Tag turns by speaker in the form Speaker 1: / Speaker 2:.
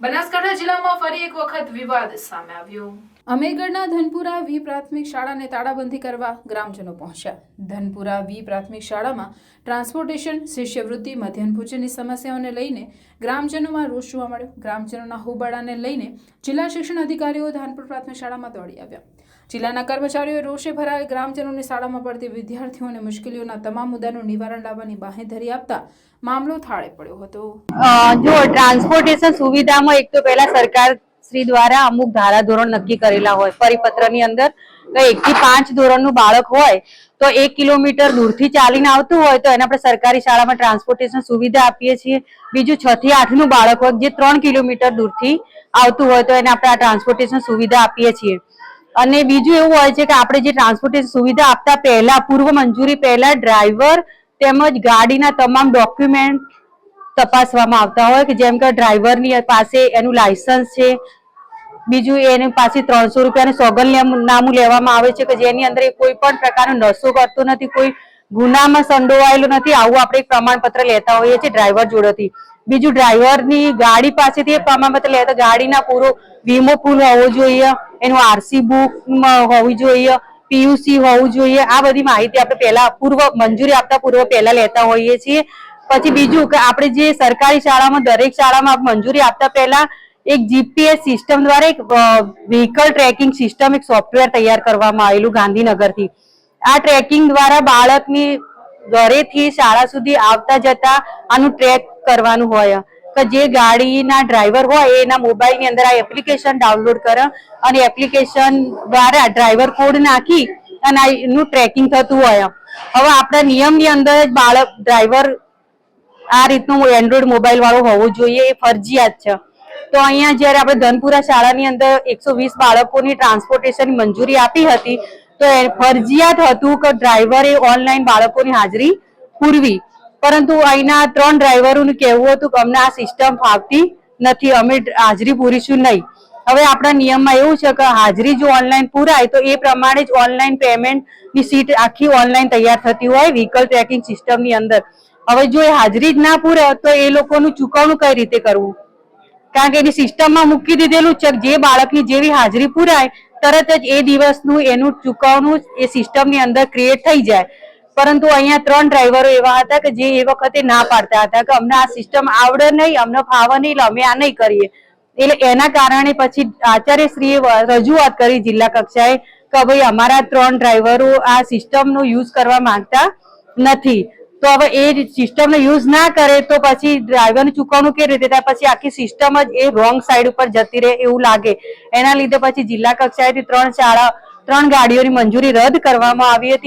Speaker 1: બનાસકાંઠા જિલ્લામાં ફરી એક વખત વિવાદ સામે આવ્યો. અમેરગઢના ધનપુરા વી પ્રાથમિક શાળાને તાળાબંધી કરવા ગ્રામજનો પહોંચ્યા. ધનપુરા વી પ્રાથમિક શાળામાં ટ્રાન્સપોર્ટેશન, શિષ્યવૃત્તિ, મધ્યાહન ભોજનની સમસ્યાઓને લઈને ગ્રામજનોમાં રોષ જોવા મળ્યો. ગ્રામજનોના હોબાળાને લઈને જિલ્લા શિક્ષણ અધિકારીઓ ધાનપુર પ્રાથમિક શાળામાં દોડી આવ્યા. જિલ્લાના કર્મચારીઓએ રોષે ભરાયેલ ગ્રામજનોને શાળામાં પડતી વિદ્યાર્થીઓને મુશ્કેલીઓના તમામ મુદ્દાનું નિવારણ લાવવાની બાહેધરી આપતા મામલો થાળે પડ્યો હતો.
Speaker 2: જો ટ્રાન્સપોર્ટેશન સુવિધામાં એક તો પહેલા સરકાર શ્રી દ્વારા અમુક ધારાધોરણ નક્કી કરેલા હોય. પરિપત્રની અંદર એક થી પાંચ ધોરણનું બાળક હોય, તો એક કિલોમીટર દૂરથી ચાલીને આવતું હોય, તો એને આપણે સરકારી શાળામાં ટ્રાન્સપોર્ટેશન સુવિધા આપીએ છીએ. બીજું છ થી આઠનું બાળક હોય, જે ત્રણ કિલોમીટર દૂરથી આવતું હોય, તો એને આપણે આ ટ્રાન્સપોર્ટેશન સુવિધા આપીએ છીએ. અને બીજું એવું હોય છે કે આપણે જે ટ્રાન્સપોર્ટેશન સુવિધા આપતા પહેલા, પૂર્વ મંજૂરી પહેલા ડ્રાઈવર તેમજ ગાડીના તમામ ડોક્યુમેન્ટ તપાસવામાં આવતા હોય, કે જેમ કે ડ્રાઈવરની પાસે એનું લાયસન્સ છે બીજું એની પાસે ત્રણસો રૂપિયાનું સોગંદનામું લેવામાં આવે છે કે જેની અંદર એ કોઈ પણ પ્રકારનો નશો કરતો નથી, કોઈ ગુનામાં સંડોવાયેલો નથી. આવું આપણે એક પ્રમાણપત્ર લેતા હોઈએ છીએ ડ્રાઈવર જોડેથી. બીજું ડ્રાઈવરની ગાડી પાસેથી એ પ્રમાણપત્ર લેતા ગાડીના પૂરો વીમો ફૂલ હોવો જોઈએ, એનું આરસી બુક હોવી જોઈએ, પીયુસી હોવું જોઈએ. આ બધી માહિતી આપણે પહેલા પૂર્વ મંજૂરી આપતા પૂર્વ પહેલા લેતા હોઈએ છીએ. પછી બીજું કે આપણે જે સરકારી શાળામાં, દરેક શાળામાં મંજૂરી આપતા પહેલા એક જીપીએસ સિસ્ટમ દ્વારા એક વ્હીકલ ટ્રેકિંગ સિસ્ટમ એક સોફ્ટવેર તૈયાર કરવામાં આવેલું ગાંધીનગરથી. આ ટ્રેકિંગ દ્વારા બાળકની ઘરેથી શાળા સુધી આવતા જતા આનું ટ્રેક કરવાનું હોય. કે જે ગાડીના ડ્રાઈવર હોય એના મોબાઈલની અંદર આ એપ્લિકેશન ડાઉનલોડ કરે અને એપ્લિકેશન દ્વારા ડ્રાઈવર કોડ નાખી અને એનું ટ્રેકિંગ થતું હોય. હવે આપણા નિયમની અંદર જ બાળક ડ્રાઈવર આ રીતનું એન્ડ્રોઈડ મોબાઈલ વાળો હોવો જોઈએ એ ફરજિયાત છે. તો અહીંયા જ્યારે આપણે ધનપુરા શાળાની અંદર એકસો વીસ બાળકોની ટ્રાન્સપોર્ટેશન મંજૂરી આપી હતી, તો ફરજિયાત હતું કે ડ્રાઈવરે ઓનલાઈન બાળકોની હાજરી પૂરવી. પરંતુ અહીંના ત્રણ ડ્રાઈવરોનું કહેવું હતું કે અમને આ સિસ્ટમ ફાવતી નથી, અમે હાજરી પૂરીશું નહીં. હવે આપણા નિયમમાં એવું છે કે હાજરી જો ઓનલાઈન પૂરાય, તો એ પ્રમાણે જ ઓનલાઈન પેમેન્ટની સીટ આખી ઓનલાઈન તૈયાર થતી હોય વ્હીકલ ટ્રેકિંગ સિસ્ટમની અંદર. હવે જો એ હાજરી જ ના પૂરે, તો એ લોકોનું ચૂકવણું કઈ રીતે કરવું? કારણ કે એની સિસ્ટમમાં મૂકી દીધેલું છે જે બાળકની જેવી હાજરી પુરાય, તરત જ એ દિવસનું એનું ચૂકવણું એ સિસ્ટમની અંદર ક્રિએટ થઈ જાય. પરંતુ અહીંયા ત્રણ ડ્રાઈવરો એવા હતા કે જે એ વખતે ના પાડતા હતા કે અમને આ સિસ્ટમ આવડે નહીં, અમને ફાવે નહીં, એટલે અમે આ નહીં કરીએ. એટલે એના કારણે પછી આચાર્યશ્રીએ રજૂઆત કરી જિલ્લા કક્ષાએ કે ભાઈ અમારા ત્રણ ડ્રાઈવરો આ સિસ્ટમનો યુઝ કરવા માંગતા નથી. તો હવે એ સિસ્ટમનો યુઝ ના કરે તો પછી ડ્રાઈવરનું ચૂકવણું કેવી રીતે? થાય પછી આખી સિસ્ટમ જ એ રોંગ સાઈડ ઉપર જતી રહે એવું લાગે. એના લીધે પછી જિલ્લા કક્ષાએથી ત્રણ શાળા, ત્રણ ગાડીઓની મંજૂરી રદ કરવામાં આવી હતી.